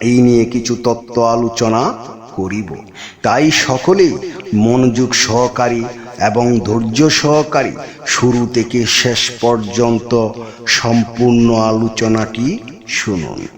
এই নিয়ে কিছু তত্ত্ব আলোচনা করিব। তাই সকলেই মনোযোগ সহকারী এবং ধৈর্য সহকারী শুরু থেকে শেষ পর্যন্ত সম্পূর্ণ আলোচনাটি শুনুন।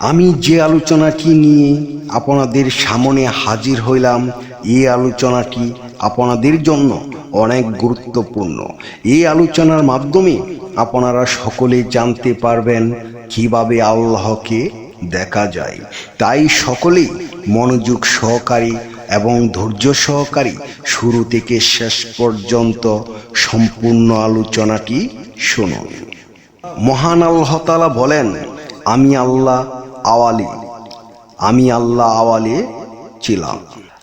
আমি যে আলোচনাটি নিয়ে আপনাদের সামনে হাজির হইলাম এই আলোচনাটি আপনাদের জন্য অনেক গুরুত্বপূর্ণ। এই আলোচনার মাধ্যমে আপনারা সকলে জানতে পারবেন কীভাবে আল্লাহকে দেখা যায়। তাই সকলেই মনোযোগ সহকারী এবং ধৈর্য সহকারী শুরু থেকে শেষ পর্যন্ত সম্পূর্ণ আলোচনাটি শুনুন। মহান আল্লাহ তালা বলেন, আমি আল্লাহ আওয়ালি। আমি আল্লাহ আওয়ালে ছিলাম।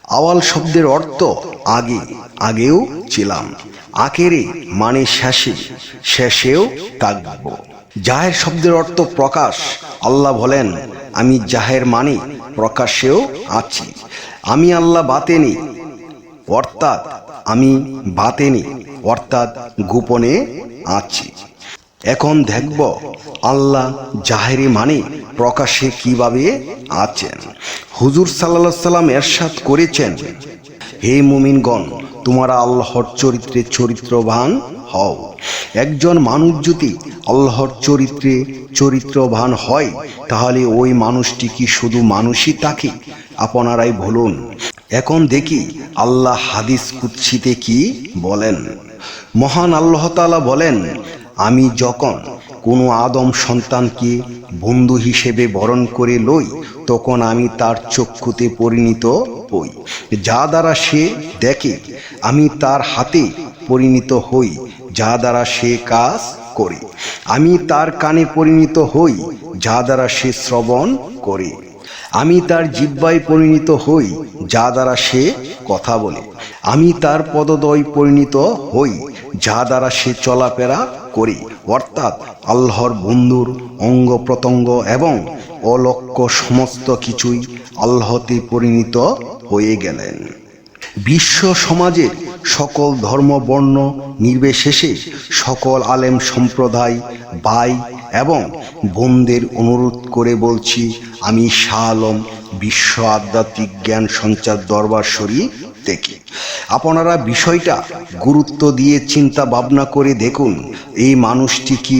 আওয়াল শব্দের অর্থ আগে, আগেও ছিলাম। আকেরে মানে শেষে, শেষেও থাকব। জাহের শব্দের অর্থ প্রকাশ। আল্লাহ বলেন, আমি জাহের মানে প্রকাশেও আছি। আমি আল্লাহ বাতেনি, অর্থাৎ আমি বাতেনি, অর্থাৎ গোপনে আছি। এখন দেখব আল্লাহ জাহেরি মানে প্রকাশে কীভাবে আছেন। হুজুর সাল্লাহ সাল্লাম এরশাদ করেছেন, হে মুমিনগণ, তোমরা আল্লাহর চরিত্রে চরিত্রবান হও। একজন মানুষ যদি আল্লাহর চরিত্রে চরিত্রবান হয়, তাহলে ওই মানুষটি কি শুধু মানুষই তাকে আপনারাই বলুন? এখন দেখি আল্লাহ হাদিস কুৎসিতে কি বলেন। মহান আল্লাহ তাআলা বলেন আমি যখন কোনো আদম সন্তানকে বন্ধু হিসেবে বরণ করে লই, তখন আমি তার চক্ষুতে পরিণত হই। যা দ্বারা সে দেখে, আমি তার হাতে পরিণত হই, যা দ্বারা সে কাজ করে। আমি তার কানে পরিণত হই, যা দ্বারা সে শ্রবণ করে। আমি তার জিব্বায় পরিণত হই, যা দ্বারা সে কথা বলে। আমি তার পদদয় পরিণত হই, যা দ্বারা সে চলাফেরা অর্থাৎ আল্লাহর বন্ধুর অঙ্গ প্রত্যঙ্গ এবং অলক্ষ সমস্ত কিছুই আল্লাহতে পরিণত হয়ে গেলেন। বিশ্ব সমাজের সকল ধর্ম, বর্ণ, নির্বিশেষে সকল আলেম সম্প্রদায়, ভাই এবং বোনদের অনুরোধ করে বলছি, আমি শাহ আলম বিশ্ব আধ্যাত্মিক জ্ঞান সঞ্চার দরবার শরীফ থেকে। আপনারা বিষয়টা গুরুত্ব দিয়ে চিন্তা ভাবনা করে দেখুন, এই মানুষটি কি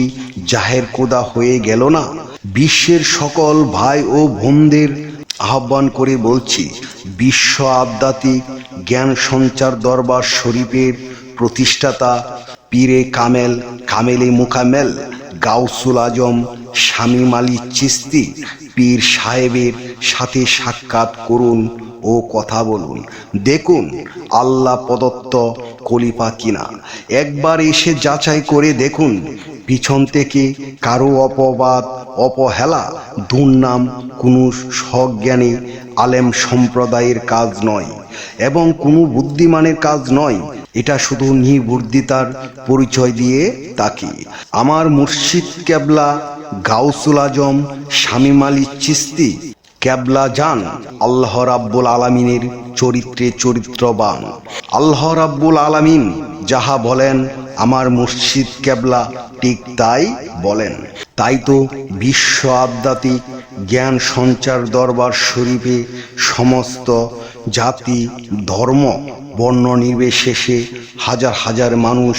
জাহের কোদা হয়ে গেল না? বিশ্বের সকল ভাই ও বোনদের আহ্বান করে বলছি, বিশ্ব আধ্যাত্মিক জ্ঞান সঞ্চার দরবার শরীফের প্রতিষ্ঠাতা পীরে কামেল, কামেলে মুকামেল গাউসুল আজম, শামীম আলী চিস্তি, পীর সাহেবের সাথে সাক্ষাৎ করুন ও কথা বলুন। দেখুন, আল্লাহ প্রদত্ত কলিপা কিনা। একবার এসে যাচাই করে দেখুন, পিছন থেকে কারও অপবাদ অপহেলা দুর্নাম কোনো সজ্ঞানী আলেম সম্প্রদায়ের কাজ নয় এবং কোনো বুদ্ধিমানের কাজ নয়। এটা শুধু নির্বুদ্ধিতার পরিচয় দিয়ে তাকে আমার মুর্শিদ ক্যাবলা গাউসুল আজম, শামীম আলী চিস্তি, ক্যাবলা যান আল্লাহ রাব্বুল আলামিনের চরিত্রে চরিত্রবান। আল্লাহ রাব্বুল আলামিন যাহা বলেন, আমার মুর্শিদ ক্যাবলা ঠিক তাই বলেন। তাই তো বিশ্ব আধ্যাত্মিক জ্ঞান সঞ্চার দরবার শরীফে সমস্ত জাতি, ধর্ম, বর্ণ নির্বিশেষে হাজার হাজার মানুষ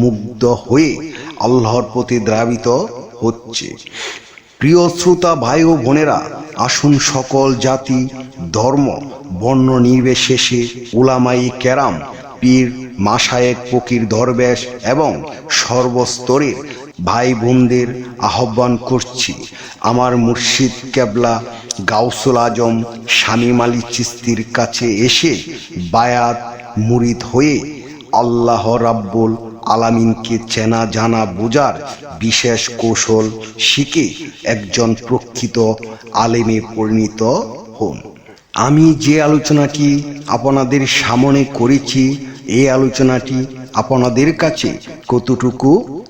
মুগ্ধ হয়ে আল্লাহর প্রতি দ্রাবিত হচ্ছে। প্রিয় শ্রোতা ভাই ও বোনেরা, আসুন সকল জাতি, ধর্ম, বর্ণ নির্বিশেষে উলামাই কেরাম, পীর মাসায়েক ফকির দরবেশ এবং সর্বস্তরের ভাই বোনদের আহ্বান করছি। আমার মুর্শিদ কেবলা গাউসুল আজম, শামীম আলী চিস্তির কাছে এসে বায়াত মুরিদ হয়ে আল্লাহ রাব্বুল আলামিনকে চেনা জানা বোঝার বিশেষ কৌশল শিখে একজন প্রকৃত আলেমে পরিণত হন। আমি যে আলোচনাটি আপনাদের সামনে করেছি, এই আলোচনাটি আপনাদের কাছে কতটুকু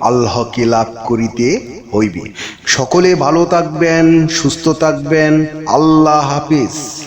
আল্লাহকে লাভ করিতে হইবে। সকলে ভালো থাকবেন সুস্থ থাকবেন। আল্লাহ হাফিজ।